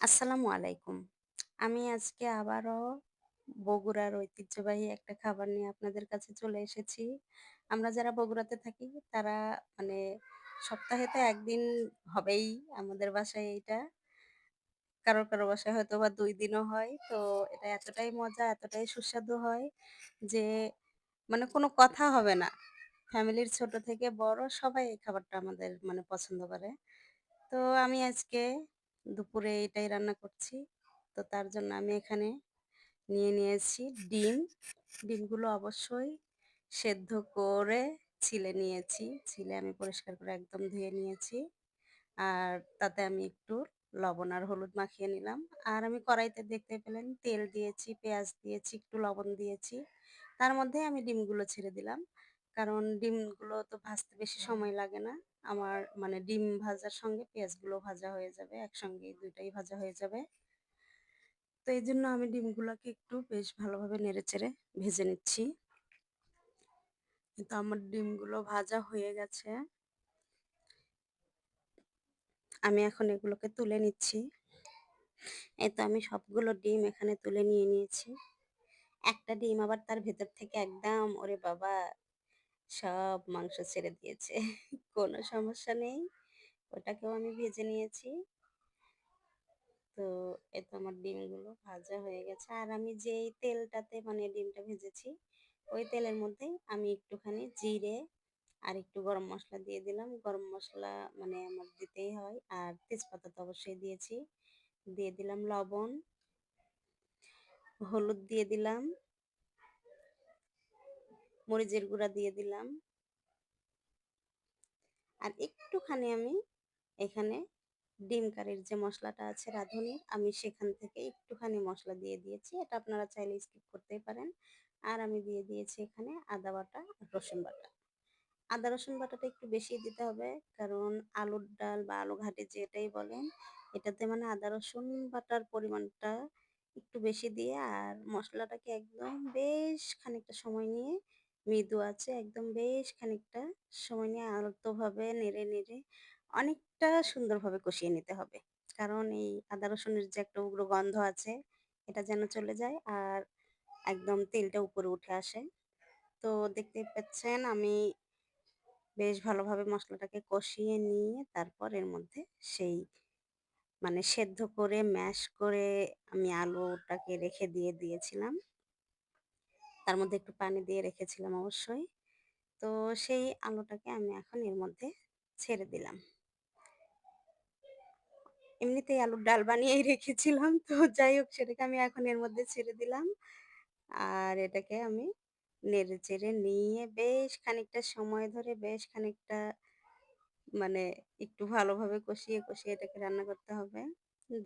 আসসালামু আলাইকুম। আমি আজকে আবারও বগুড়ার ঐতিহ্যবাহী একটা খাবার নিয়ে আপনাদের কাছে চলে এসেছি। আমরা যারা বগুড়াতে থাকি তারা মানে সপ্তাহে তো একদিন হবেই আমাদের বাসায় এইটা। কারও, কারও বাসায় হয়তো বা দুই দিনও হয়। তো এটা এতটাই মজা, এতটাই সুস্বাদু হয় যে মানে কোনো কথা হবে না। ফ্যামিলির ছোট থেকে বড় সবাই এই খাবারটা আমাদের মানে পছন্দ করে। তো আমি আজকে দুপুরে এটাই রান্না করছি। তো তার জন্য আমি এখানে নিয়ে নিয়েছি ডিম। ডিমগুলো অবশ্যই সেদ্ধ করে ছিলে নিয়েছি। ছিলে আমি পরিষ্কার করে একদম ধুয়ে নিয়েছি। আর তাতে আমি একটু লবণ আর হলুদ মাখিয়ে নিলাম। আর আমি কড়াইতে দেখতে পেলেন তেল দিয়েছি, পেঁয়াজ দিয়েছি, একটু লবণ দিয়েছি। তার মধ্যে আমি ডিমগুলো ছেড়ে দিলাম। কারণ ডিমগুলো তো ভাজতে বেশি সময় লাগে না। আমার মানে ডিম ভাজার সঙ্গে পেঁয়াজগুলো ভাজা হয়ে যাবে। একসঙ্গে ২ টাই ভাজা হয়ে যাবে। তো এই জন্য আমি ডিমগুলাকে একটু বেশ ভালোভাবে নেড়েচেড়ে ভেজে নিচ্ছি। তো আমার ডিমগুলো ভাজা হয়ে গেছে। আমি এখন এগুলোকে তুলে নিচ্ছি। এই তো আমি সবগুলো ডিম এখানে তুলে নিয়ে নিয়েছি। একটা ডিম আবার তার ভেতর থেকে একদম ওরে বাবা! সব মাংস ছেড়ে দিয়েছে। কোনো সমস্যা নেই। ওটাকেও আমি ভেজে নিয়েছি। তো এই তো আমার ডিমগুলো ভাজা হয়ে গেছে। আর আমি যেই তেলটাতে মানে ডিমটা ভেজেছি, ওই তেলের মধ্যেই আমি একটুখানি জিরে আর একটু গরম মশলা দিয়ে দিলাম। গরম মশলা মানে আমার দিতেই হয়। আর তেজপাতা তো অবশ্যই দিয়েছি। দিয়ে দিলাম লবণ, হলুদ দিয়ে দিলাম, মরিচের গুঁড়া দিয়ে দিলাম। আর একটুখানি আমি এখানে ডিম কারির যে মশলাটা আছে রাঁধুনির, আমি সেখান থেকে একটুখানি মশলা দিয়ে দিয়েছি। এটা আপনারা চাইলে স্কিপ করতেই পারেন। আর আমি দিয়ে দিয়েছি এখানে আদা বাটা, রসুন বাটা। আদা রসুন বাটাটা একটু বেশি দিতে হবে। কারণ আলুর ডাল বা আলু ঘাঁটি যেটাই বলেন, এটাতে মানে আদা রসুন বাটার পরিমাণটা একটু বেশি দিয়ে আর মশলাটাকে একদম বেশ খানিকটা সময় নিয়ে মৃদু আছে একদম বেশ খানিকটা সময় নিয়ে আলতোভাবে নেড়ে, নেড়ে অনেকটা সুন্দরভাবে কষিয়ে নিতে হবে। কারণ এই আদা রসুনের যে একটা উগ্র গন্ধ আছে, এটা যেন চলে যায় আর একদম তেলটা উপরে উঠে আসে। তো দেখতে পাচ্ছেন আমি বেশ ভালোভাবে মশলাটাকে কষিয়ে নিয়ে তারপর এর মধ্যে সেই মানে সেদ্ধ করে ম্যাশ করে আমি আলুটাকে রেখে দিয়ে দিয়েছিলাম। তার মধ্যে একটু পানি দিয়ে রেখেছিলাম অবশ্যই। তো সেই আলুটাকে আমি এখন এর মধ্যে ছেড়ে দিলাম। এমনিতেই আলুর ডাল বানিয়েই রেখেছিলাম। তো যাই হোক সেটাকে আমি এখন এর মধ্যে ছেড়ে দিলাম। আর এটাকে আমি নেড়ে চেড়ে নিয়ে বেশ খানিকটা সময় ধরে বেশ খানিকটা মানে একটু ভালোভাবে কষিয়ে, কষিয়ে এটাকে রান্না করতে হবে।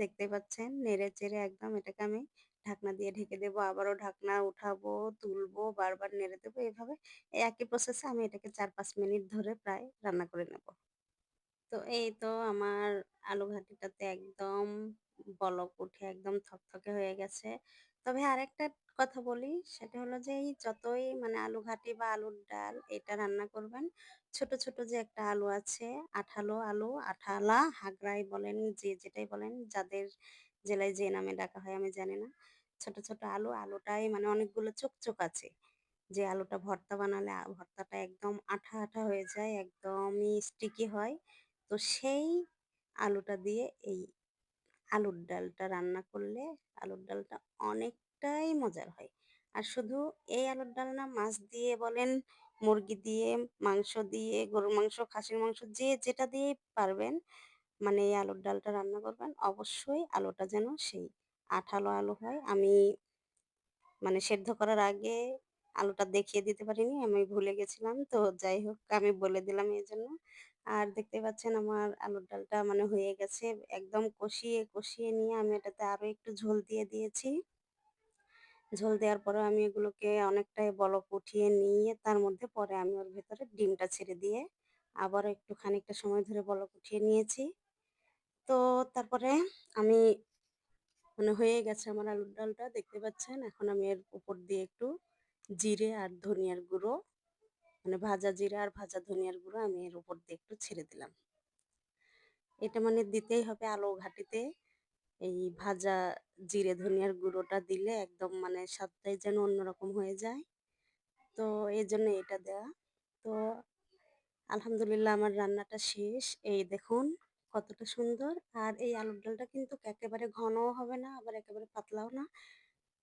দেখতেই পাচ্ছেন নেড়ে চেড়ে একদম এটাকে আমি ঢাকনা দিয়ে ঢেকে দেবো। আবারও ঢাকনা উঠাবো, তুলবো, বারবার নেড়ে দেবো। এভাবে একই প্রসেসে আমি এটাকে ৪-৫ মিনিট ধরে প্রায় রান্না করে নেব। তো এই তো আমার আলু ঘাটিটাতে একদম বলক উঠে একদম থকথকে হয়ে গেছে। তবে আরেকটা কথা বলি সেটা হলো যে এই যতই মানে আলু ঘাঁটি বা আলুর ডাল এটা রান্না করবেন, ছোট, ছোট যে একটা আলু আছে, আঠালো আলু, আঠালা, হাগরাই বলেন যে যেটাই বলেন, যাদের জেলায় যে নামে ডাকা হয় আমি জানি না। ছোট, ছোট আলু, আলুটাই মানে অনেকগুলো চোক আছে। যে আলুটা ভর্তা বানালে ভর্তাটা একদম আঠা, আঠা হয়ে যায়, একদমই স্টিকি হয়। তো সেই আলুটা দিয়ে এই আলুর ডালটা রান্না করলে আলুর ডালটা অনেকটাই মজার হয়। আর শুধু এই আলুর ডাল না মাছ দিয়ে বলেন, মুরগি দিয়ে, মাংস দিয়ে, গরুর মাংস, খাসির মাংস যে যেটা দিয়েই পারবেন মানে এই আলুর ডালটা রান্না করবেন অবশ্যই আলুটা যেন সেই আঠালো আলু হয়। আমি মানে সেদ্ধ করার আগে আলুটা দেখিয়ে দিতে পারিনি, আমি ভুলে গেছিলাম। তো যাই হোক আমি বলে দিলাম এজন্য। আর দেখতে পাচ্ছেন আমার আলুর ডালটা মানে হয়ে গেছে। একদম কষিয়ে, কষিয়ে নিয়ে আমি এটাতে আরও একটু ঝোল দিয়ে দিয়েছি। ঝোল দেওয়ার পরে আমি এগুলোকে অনেকটাই বলক উঠিয়ে নিয়ে তার মধ্যে পরে আমি ওর ভেতরে ডিমটা ছেড়ে দিয়ে আবারও একটু খানিকটা সময় ধরে বলক উঠিয়ে নিয়েছি। তো তারপরে আমি মানে হয়ে গেছে আমার আলুর ডালটা দেখতে পাচ্ছেন। এখন আমি এর উপর দিয়ে একটু জিরে আর ধনিয়ার গুঁড়ো মানে ভাজা জিরা আর ভাজা ধনিয়ার গুঁড়ো আমি এর উপর দিয়ে একটু ছেড়ে দিলাম। এটা মানে দিতেই হবে আলো ঘাঁটিতে। এই ভাজা জিরে ধনিয়ার গুঁড়োটা দিলে একদম মানে স্বাদটাই যেন অন্যরকম হয়ে যায়। তো এই জন্য এটা দেওয়া তো আলহামদুলিল্লাহ আমার রান্নাটা শেষ। এই দেখুন কতটা সুন্দর। আর এই আলুর ডালটা কিন্তু একেবারে ঘনও হবে না, আবার একেবারে পাতলাও না।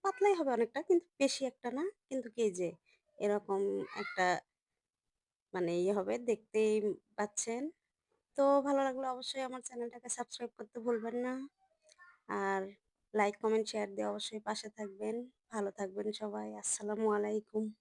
পাতলাই হবে অনেকটা, কিন্তু বেশি একটা না। কিন্তু কি যে এরকম একটা মানে ইয়ে হবে, দেখতেই পাচ্ছেন। তো ভালো লাগলে অবশ্যই আমার চ্যানেলটাকে সাবস্ক্রাইব করতে ভুলবেন না। আর লাইক, কমেন্ট, শেয়ার দিয়ে অবশ্যই পাশে থাকবেন। ভালো থাকবেন সবাই। আসসালামু আলাইকুম।